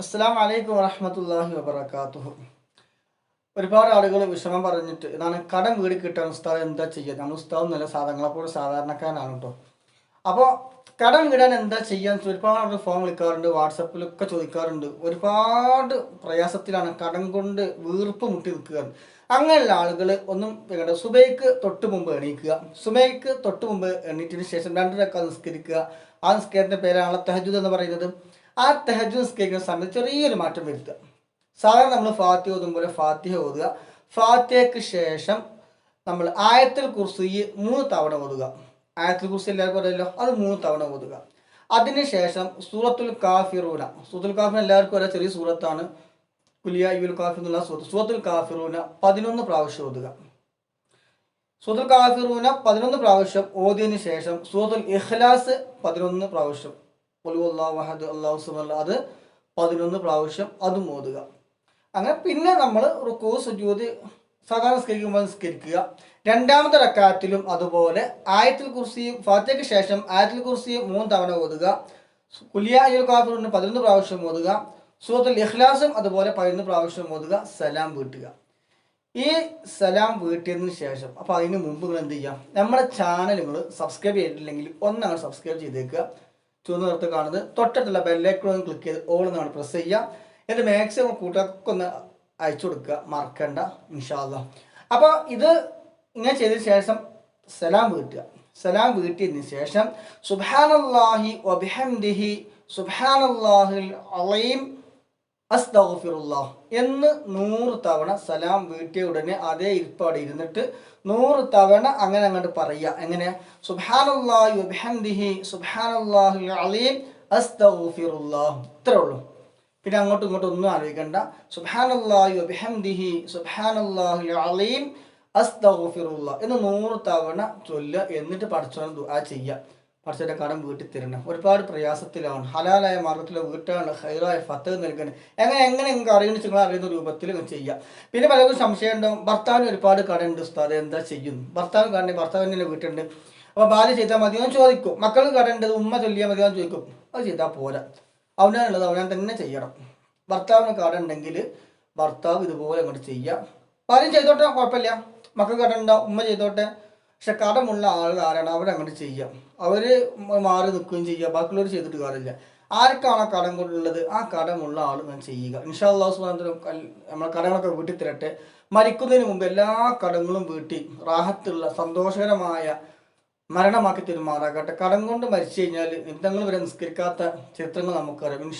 അസ്സാം വലൈക്കും വറഹമത്തല്ലാഹി വാത്തു ഒരുപാട് ആളുകൾ വിഷമം പറഞ്ഞിട്ട് ഇതാണ് കടം വീട് കിട്ടാൻ ഉസ്താദ് എന്താ ചെയ്യുക നമ്മൾ ഉസ്താദ് നല്ല സാധനങ്ങളെപ്പോലെ സാധാരണക്കാരനാണ് കേട്ടോ. അപ്പോൾ കടം വീടാൻ എന്താ ചെയ്യാൻ ഒരുപാട് ആളുകൾ ഫോൺ വിളിക്കാറുണ്ട് വാട്സപ്പിലൊക്കെ ചോദിക്കാറുണ്ട്. ഒരുപാട് പ്രയാസത്തിലാണ് കടം കൊണ്ട് വീർപ്പ് മുട്ടി നിൽക്കുക അങ്ങനെയുള്ള ആളുകൾ ഒന്നും വേണ്ട സുബൈക്ക് തൊട്ട് മുമ്പ് എണീക്കുക. സുബൈക്ക് തൊട്ട് മുമ്പ് എണീറ്റതിന് ശേഷം രണ്ടരക്ക നിസ്കരിക്കുക. ആ നിസ്കാരത്തിന്റെ പേരാണ് തഹജുദ് എന്ന് പറയുന്നത്. ആ തെഹജു നിസ്കരിക്കുന്ന സമയത്ത് ചെറിയൊരു മാറ്റം വരുത്തുക. സാധാരണ നമ്മൾ ഫാത്തിഹ പോലെ ഫാത്തിഹ ഓതുക. ഫാത്തിഹയ്ക്ക് ശേഷം നമ്മൾ ആയത്തിൽ കുർസി മൂന്ന് തവണ ഓതുക. ആയത്തിൽ കുർസി എല്ലാവർക്കും അറിയാലോ അത് മൂന്ന് തവണ ഓതുക. അതിനുശേഷം സൂറത്തുൽ കാഫിറൂന. സൂറത്തുൽ കാഫിറൂന എല്ലാവർക്കും അറിയാം ചെറിയ സൂറത്താണ്. കുലിയ യുൽ കാഫിർ എന്നുള്ള സൂറത്ത്. സൂറത്തുൽ കാഫിറൂന പതിനൊന്ന് പ്രാവശ്യം ഓതുക. സൂറത്തുൽ കാഫിറൂന പതിനൊന്ന് പ്രാവശ്യം ഓതിയതിനു ശേഷം സൂറത്തുൽ ഇഖ്ലാസ് പതിനൊന്ന് പ്രാവശ്യം അള്ളാഹു സുബല്ല അത് പതിനൊന്ന് പ്രാവശ്യം അതും ഓതുക അങ്ങനെ പിന്നെ നമ്മൾ റുക്കു സുജൂത് സാധാരണ നിസ്കരിക്കുമ്പോൾ നിസ്കരിക്കുക. രണ്ടാമത്തെ റക്കാത്തിലും അതുപോലെ ആയത്തിൽ കുർസിയും ഫാത്തയ്ക്ക് ശേഷം ആയത്തിൽ കുർസിയും മൂന്ന് തവണ ഓതുക. കുലിയ കാഫിറിന് പതിനൊന്ന് പ്രാവശ്യം ഓതുക. സൂറത്തുൽ ഇഖ്ലാസും അതുപോലെ പതിനൊന്ന് പ്രാവശ്യം ഓതുക. സലാം വീട്ടുക. ഈ സലാം വീട്ടിയതിന് ശേഷം അപ്പോൾ അതിന് മുമ്പ് നിങ്ങൾ എന്ത് ചെയ്യാം? നമ്മുടെ ചാനൽ സബ്സ്ക്രൈബ് ചെയ്തിട്ടില്ലെങ്കിൽ ഒന്നങ്ങനെ സബ്സ്ക്രൈബ് ചെയ്തേക്കുക. ചുവന്ന നിറത്ത് കാണുന്നത്. തൊട്ടടുത്തുള്ള ബെല്ലൈക്കൺ ക്ലിക്ക് ചെയ്ത് ഓൾ എന്നാണ് പ്രസ് ചെയ്യുക എന്നിട്ട് മാക്സിമം കൂട്ടുകാർക്കൊക്കെ ഒന്ന് അയച്ചു കൊടുക്കുക. മറക്കണ്ട ഇൻഷാല്ല അപ്പോൾ ഇത് ഇങ്ങനെ ചെയ്തതിന് ശേഷം സലാം വീട്ടുക. സലാം വീട്ടിയതിന് ശേഷം സുബാനല്ലാഹി വബിഹംദിഹി സുബാനല്ലാഹിൽ അലീം അസ്തഗ്ഫിറുല്ലാഹ് എന്ന് നൂറ് തവണ സലാം വീട്ടിയ ഉടനെ അതേ ഇരിപ്പാട് ഇരുന്നിട്ട് നൂറ് തവണ അങ്ങനെ അങ്ങോട്ട് പറയുക. എങ്ങനെ? സുബാനല്ലാഹി വബിഹംദിഹി സുബാനല്ലാഹി അലീം അസ്തഗ്ഫിറുല്ലാഹ്. ഇത്രേ ഉള്ളൂ. പിന്നെ അങ്ങോട്ടും ഇങ്ങോട്ടും ഒന്നും ആലോചിക്കണ്ട. സുബാനല്ലാഹി വബിഹംദിഹി സുബാനല്ലാഹി അലീം അസ്തഗ്ഫിറുല്ലാഹ് എന്ന് നൂറ് തവണ ചൊല്ലുക എന്നിട്ട് പഠിച്ചു ദുആ ചെയ്യുക. പഠിച്ചതിന്റെ കടം വീട്ടിൽ തരണം ഒരുപാട് പ്രയാസത്തിലാണ്. ഹലാലായ മാർഗത്തിലെ വീട്ടാണ് ഹൈറായ ഫത്ത് നൽകണം എങ്ങനെ എങ്ങനെ നിങ്ങൾക്ക് അറിയുന്ന നിങ്ങൾ അറിയുന്ന രൂപത്തിൽ ചെയ്യുക. പിന്നെ പലർക്കും സംശയം ഉണ്ടാവും. ഭർത്താവിന് ഒരുപാട് കടയുണ്ട് ഉസ്താദ്. എന്താ ചെയ്യുന്നു ഭർത്താവ് കടണ്ട് ഭർത്താവിന്റെ വീട്ടുണ്ട് അപ്പോൾ ഭാര്യ ചെയ്താൽ മതി. അവൻ ചോദിക്കും മക്കൾക്ക് കടണ്ട് ഉമ്മ ചൊല്ലിയാൽ മതി? അവൻ ചോദിക്കും അത് ചെയ്താൽ പോരാ. അവനാണുള്ളത് അവനാൻ തന്നെ ചെയ്യണം. ഭർത്താവിന് കടമുണ്ടെങ്കിൽ ഭർത്താവ് ഇതുപോലെ അങ്ങോട്ട് ചെയ്യുക. ഭാര്യ ചെയ്തോട്ടെ കുഴപ്പമില്ല. മക്കൾ കടമുണ്ടാവും ഉമ്മ ചെയ്തോട്ടെ. പക്ഷെ കടമുള്ള ആളുകൾ ആരാണ്? അവരങ്ങനെ ചെയ്യാം. അവർ മാറി നിൽക്കുകയും ചെയ്യുക ബാക്കിയുള്ളവർ ചെയ്തിട്ട് കാര്യമില്ല. ആർക്കാണോ കടം കൊണ്ടുള്ളത്? ആ കടമുള്ള ആൾ ഞാൻ ചെയ്യുക. ഇൻഷാ അള്ളാഹു സുബാന്തരം നമ്മളെ കടങ്ങളൊക്കെ വീട്ടിൽ തരട്ടെ. മരിക്കുന്നതിന് മുമ്പ് എല്ലാ കടങ്ങളും വീട്ടി റാഹത്തുള്ള സന്തോഷകരമായ മരണമാക്കി തീരുമാറാകട്ടെ. കടം കൊണ്ട് മരിച്ചു കഴിഞ്ഞാൽ യുദ്ധങ്ങൾ വരെ നിസ്കരിക്കാത്ത ചിത്രങ്ങൾ നമുക്കറിയാം.